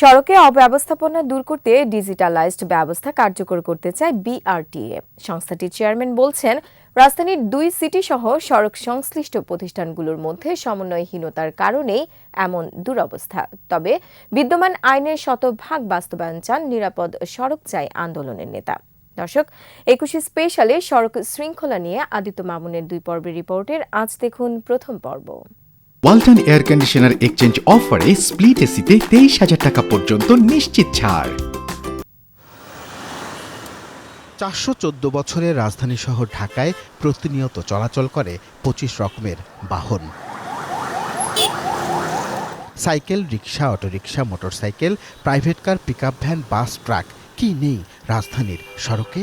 সড়কে অব্যবস্থাপনা দূর করতে ডিজিটালাইজড ব্যবস্থা কার্যকর করতে চায় বিআরটিএ। সংস্থাটির চেয়ারম্যান বলছেন, রাজধানীর দুই সিটি সহ সড়ক সংশ্লিষ্ট প্রতিষ্ঠানগুলোর মধ্যে সমন্বয়হীনতার কারণেই এমন দুরবস্থা। তবে বিদ্যমান আইনের শতভাগ বাস্তবায়ন চান নিরাপদ সড়ক চাই আন্দোলনের নেতা। দর্শক, একুশে স্পেশালে সড়ক শৃঙ্খলা নিয়ে আদিত্য মামুনের দুই পর্বের রিপোর্টের আজ দেখুন প্রথম পর্ব। ওয়ালটন এয়ার কন্ডিশনার এক্সচেঞ্জ অফারে স্প্লিট এসিতে তেইশ হাজার টাকা পর্যন্ত নিশ্চিত ছাড়। চারশো চোদ্দ বছরের রাজধানী শহর ঢাকায় প্রতিনিয়ত চলাচল করে পঁচিশ রকমের বাহন। Cycle, rickshaw auto rickshaw motorcycle, private car, pickup van, bus, truck, কি নেই রাজধানীর সড়কে?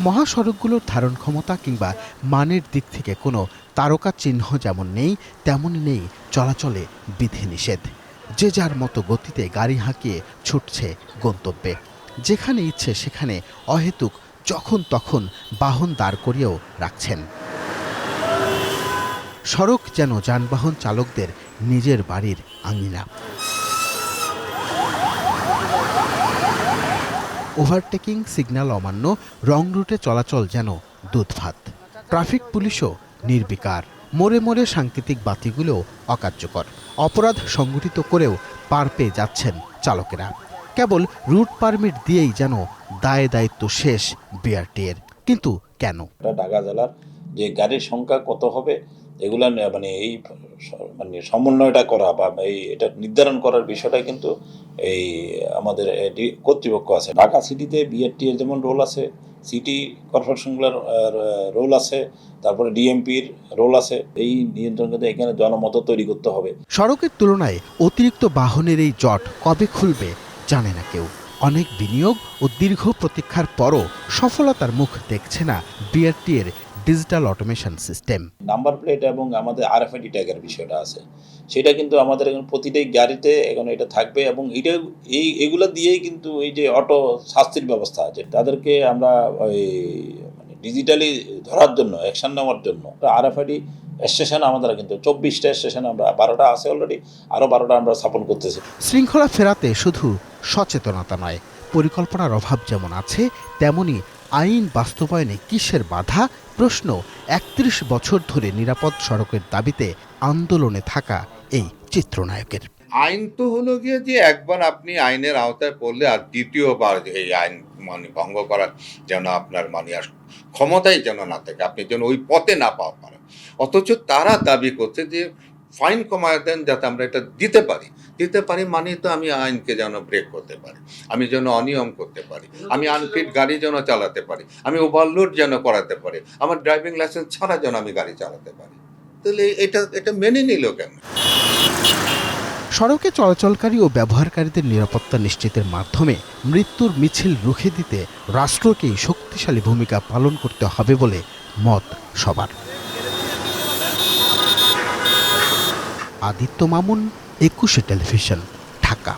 মহাসড়কগুলোর ধারণ ক্ষমতা কিংবা মানের দিক থেকে কোনো তারকা চিহ্ন যেমন নেই তেমন নেই চলাচলে বিধিনিষেধ। যে যার মতো গতিতে গাড়ি হাঁকিয়ে ছুটছে গন্তব্যে। যেখানে ইচ্ছে সেখানে অহেতুক যখন তখন বাহন দাঁড় করিয়েও রাখছেন। সড়ক যেন যানবাহন চালকদের নিজের বাড়ির আঙিনা। ওভারটেকিং সিগন্যাল অমান্য রং রুটে চলাচল যেন দুধভাত ট্রাফিক পুলিশও নির্বিকার। মোড়ে মোড়ে সাংকেতিক বাতিগুলো অকার্যকর। অপরাধ সংগঠিত করেও পার পেয়ে যাচ্ছেন চালকেরা। কেবল রুট পারমিট দিয়েই যেন দায় দায়িত্ব শেষ বিআরটিএর। কিন্তু কেন? ঢাকা জেলার যে গাড়ির সংখ্যা কত হবে এগুলা মানে এই মানে সমন্বয়টা করা বা এই এটা নির্ধারণ করার বিষয়টা কিন্তু এই আমাদের কর্তৃপক্ষ আছে। ঢাকা সিটিতে বিআরটি এর যেমন রোল আছে সিটি কর্পোরেশনগুলোর রোল আছে, তারপরে ডিএমপির রোল আছে। এই নিয়ন্ত্রণ কিন্তু এখানে জনমত তৈরি করতে হবে। সড়কের তুলনায় অতিরিক্ত বাহনের এই জট কবে খুলবে জানে না কেউ। অনেক বিনিয়োগ ও দীর্ঘ প্রতীক্ষার পরও সফলতার মুখ দেখছে না বিআরটি এর digital automation system number plate এবং আমাদের আরএফআইডি ট্যাগের বিষয়টা আছে। সেটা কিন্তু আমাদের এখন প্রতিটাই গাড়িতে এখন এটা থাকবে এবং এটা এই এগুলো দিয়েই কিন্তু এই যে অটো শাস্তির ব্যবস্থা আছে। তাদেরকে আমরা ওই মানে ডিজিটালি ধরার জন্য অ্যাকশন নেওয়ার জন্য আরএফআইডি স্টেশন আমাদের কিন্তু চব্বিশটা স্টেশন আমরা বারোটা আছে অলরেডি আরও বারোটা আমরা স্থাপন করতেছি। শৃঙ্খলা ফেরাতে শুধু সচেতনতা নয় পরিকল্পনার অভাব যেমন আছে তেমনি আইন বাস্তবায়নে কিসের বাধা? প্রশ্ন, একত্রিশ বছর ধরে নিরাপদ সড়কের দাবিতে আন্দোলনে থাকা এই চিত্রনায়কের। আইন তো হলো গিয়ে যে একবার আপনি আইনের আওতায় পড়লে আর দ্বিতীয়বার এই আইন মানে ভঙ্গ করার যেন আপনার মানে আর ক্ষমতাই যেন না থাকে, আপনি যেন ওই পথে না পাওয়া পারেন। অথচ তারা দাবি করছে যে ফাইন কমায় দেন যাতে আমরা এটা দিতে পারি। দিতে পারি মানে তো আমি আইনকে যেন ব্রেক করতে পারি। আমি যেন অনিয়ম করতে পারি। আমি আনফিট গাড়ি যেন চালাতে পারি। আমি ওভারলোড যেন করাতে পারি। আমার ড্রাইভিং লাইসেন্স ছাড়া যেন আমি গাড়ি চালাতে পারি। তাহলে এটা এটা মেনে নিল কেন? সড়কে চলাচলকারী ও ব্যবহারকারীদের নিরাপত্তা নিশ্চিতের মাধ্যমে মৃত্যুর মিছিল রুখে দিতে রাষ্ট্রকেই শক্তিশালী ভূমিকা পালন করতে হবে বলে মত সবার। আদিত্য মামুন একুশে টেলিভিশন ঢাকা।